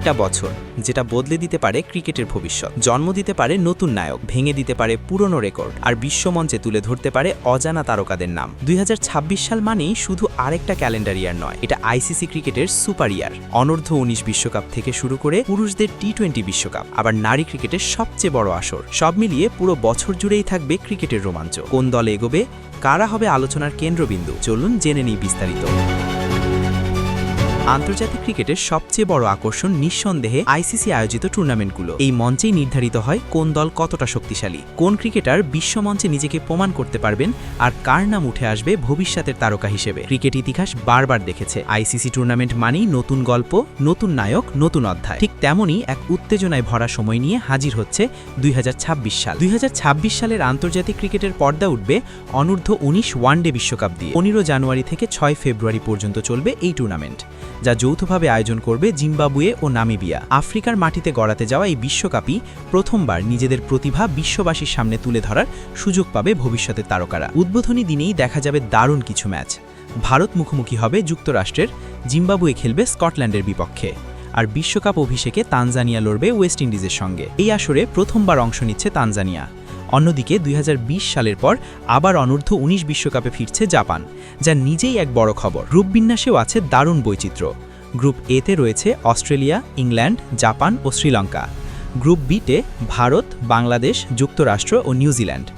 একটা বছর, যেটা বদলে দিতে পারে ক্রিকেটের ভবিষ্যৎ। জন্ম দিতে পারে নতুন নায়ক, ভেঙে দিতে পারে পুরনো রেকর্ড, আর বিশ্বমঞ্চে তুলে ধরতে পারে অজানা তারকাদের নাম। দুই হাজার ছাব্বিশ সাল মানেই শুধু আরেকটা ক্যালেন্ডার ইয়ার নয়, এটা আইসিসি ক্রিকেটের সুপার ইয়ার। অনূর্ধ্ব উনিশ বিশ্বকাপ থেকে শুরু করে পুরুষদের টি টোয়েন্টি বিশ্বকাপ, আবার নারী ক্রিকেটের সবচেয়ে বড় আসর। সব মিলিয়ে পুরো বছর জুড়েই থাকবে ক্রিকেটের রোমাঞ্চ। কোন দল এগোবে, কারা হবে আলোচনার কেন্দ্রবিন্দু, চলুন জেনে নিই বিস্তারিত। আন্তর্জাতিক ক্রিকেটের সবচেয়ে বড় আকর্ষণ নিঃসন্দেহে আইসিসি আয়োজিত টুর্নামেন্টগুলো। এই মঞ্চেই নির্ধারিত হয় কোন দল কতটা শক্তিশালী, কোন ক্রিকেটার বিশ্বমঞ্চে নিজেকে প্রমাণ করতে পারবেন আর কার নাম উঠে আসবে ভবিষ্যতের তারকা হিসেবে। ক্রিকেট ইতিহাস বারবার দেখেছে, আইসিসি টুর্নামেন্ট মানেই নতুন গল্প, নতুন নায়ক, নতুন অধ্যায়। ঠিক তেমনই এক উত্তেজনায় ভরা সময় নিয়ে হাজির হচ্ছে দুই হাজার ছাব্বিশ সাল। দুই হাজার ছাব্বিশ সালের আন্তর্জাতিক ক্রিকেটের পর্দা উঠবে অনূর্ধ্ব উনিশ ওয়ানডে বিশ্বকাপ দিয়ে। পনেরো জানুয়ারি থেকে ছয় ফেব্রুয়ারি পর্যন্ত চলবে এই টুর্নামেন্ট। যা যৌথভাবে আয়োজন করবে জিম্বাবুয়ে ও নামিবিয়া। আফ্রিকার মাটিতে গড়াতে যাওয়া এই বিশ্বকাপই প্রথমবার নিজেদের প্রতিভা বিশ্ববাসীর সামনে তুলে ধরার সুযোগ পাবে ভবিষ্যতের তারকারা। উদ্বোধনী দিনেই দেখা যাবে দারুণ কিছু ম্যাচ। ভারত মুখোমুখি হবে যুক্তরাষ্ট্রের, জিম্বাবুয়ে খেলবে স্কটল্যান্ডের বিপক্ষে। আর বিশ্বকাপ অভিষেকে তানজানিয়া লড়বে ওয়েস্ট ইন্ডিজের সঙ্গে। এই আসরে প্রথমবার অংশ নিচ্ছে তানজানিয়া। অন্যদিকে দুই হাজার বিশ সালের পর আবার অনূর্ধ্ব উনিশ বিশ্বকাপে ফিরছে জাপান, যা নিজেই এক বড় খবর। গ্রুপ বিন্যাসেও আছে দারুণ বৈচিত্র্য। গ্রুপ এতে রয়েছে অস্ট্রেলিয়া, ইংল্যান্ড, জাপান ও শ্রীলঙ্কা। গ্রুপ বিতে ভারত, বাংলাদেশ, যুক্তরাষ্ট্র ও নিউজিল্যান্ড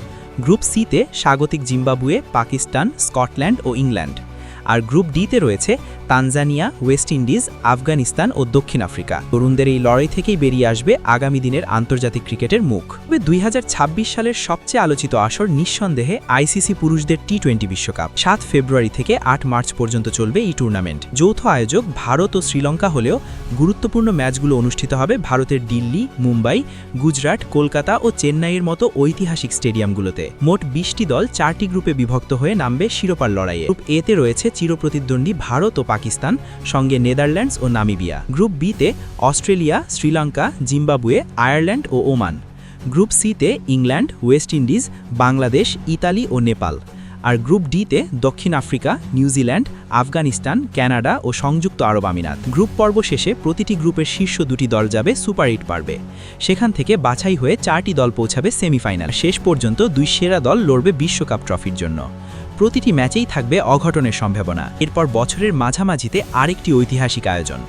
গ্রুপ সিতে স্বাগতিক জিম্বাবুয়ে, পাকিস্তান, স্কটল্যান্ড ও ইংল্যান্ড। আর গ্রুপ ডিতে রয়েছে তানজানিয়া, ওয়েস্ট ইন্ডিজ, আফগানিস্তান ও দক্ষিণ আফ্রিকা। তরুণদের এই লড়াই থেকেই বেরিয়ে আসবে আগামী দিনের আন্তর্জাতিক ক্রিকেটের মুখ। তবে দুই হাজার ছাব্বিশ সালের সবচেয়ে আলোচিত আসর নিঃসন্দেহে আইসিসি পুরুষদের টি টোয়েন্টি বিশ্বকাপ। সাত ফেব্রুয়ারি থেকে আট মার্চ পর্যন্ত চলবে এই টুর্নামেন্ট। যৌথ আয়োজক ভারত ও শ্রীলঙ্কা হলেও গুরুত্বপূর্ণ ম্যাচগুলো অনুষ্ঠিত হবে ভারতের দিল্লি, মুম্বাই, গুজরাট, কলকাতা ও চেন্নাইয়ের মতো ঐতিহাসিক স্টেডিয়ামগুলোতে। মোট বিশটি দল চারটি গ্রুপে বিভক্ত হয়ে নামবে শিরোপার লড়াইয়ে। গ্রুপ এতে রয়েছে চিরপ্রতিদ্বন্দ্বী ভারত ও পাকিস্তান। সঙ্গে নেদারল্যান্ডস ও নামিবিয়া। গ্রুপ বিতে অস্ট্রেলিয়া, শ্রীলঙ্কা, জিম্বাবুয়ে, আয়ারল্যান্ড ও ওমান। গ্রুপ সিতে England, West Indies, Bangladesh, Italy ও নেপাল। আর গ্রুপ ডিতে দক্ষিণ Africa, New Zealand, Afghanistan Canada ও সংযুক্ত আরব আমিরাত। গ্রুপ পর্ব শেষে প্রতিটি গ্রুপের শীর্ষ দুটি দল যাবে সুপার এইট পারবে। সেখান থেকে বাছাই হয়ে চারটি দল পৌঁছাবে সেমিফাইনাল। শেষ পর্যন্ত দুই সেরা দল লড়বে বিশ্বকাপ ট্রফির জন্য। প্রতিটি ম্যাচেই থাকবে অঘটনের সম্ভাবনা। এরপর বছরের মাঝামাঝিতে আরেকটি ঐতিহাসিক আয়োজন,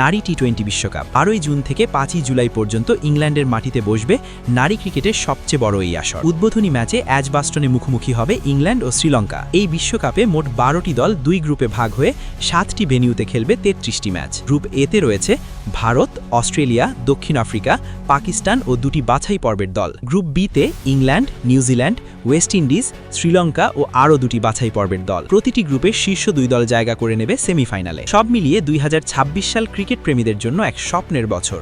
নারী টি টোয়েন্টি বিশ্বকাপ। বারোই জুন থেকে পাঁচই জুলাই পর্যন্ত ইংল্যান্ডের মাটিতে বসবে নারী ক্রিকেটের সবচেয়ে বড় এই আসর। উদ্বোধনী ম্যাচে অ্যাজবাস্টনে মুখোমুখি হবে ইংল্যান্ড ও শ্রীলঙ্কা। এই বিশ্বকাপে মোট বারোটি দল দুই গ্রুপে ভাগ হয়ে সাতটি ভেনিউতে খেলবে তেত্রিশটি ম্যাচ। গ্রুপ এতে রয়েছে ভারত, অস্ট্রেলিয়া, দক্ষিণ আফ্রিকা, পাকিস্তান ও দুটি বাছাই পর্বের দল। গ্রুপ বিতে England New Zealand West Indies, Sri Lanka ও আরও দুটি বাছাই পর্বের দল। প্রতিটি গ্রুপে শীর্ষ দুই দল জায়গা করে নেবে সেমিফাইনালে। সব মিলিয়ে দুই হাজার ছাব্বিশ সাল ক্রিকেট প্রেমীদের জন্য এক স্বপ্নের বছর।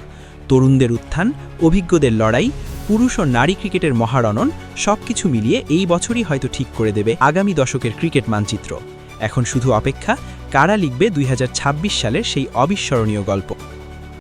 তরুণদের উত্থান, অভিজ্ঞদের লড়াই, পুরুষ ও নারী ক্রিকেটের মহারণন, সবকিছু মিলিয়ে এই বছরই হয়তো ঠিক করে দেবে আগামী দশকের ক্রিকেট মানচিত্র। এখন শুধু অপেক্ষা, কারা লিখবে দুই হাজার ছাব্বিশ সালের সেই অবিস্মরণীয় গল্প?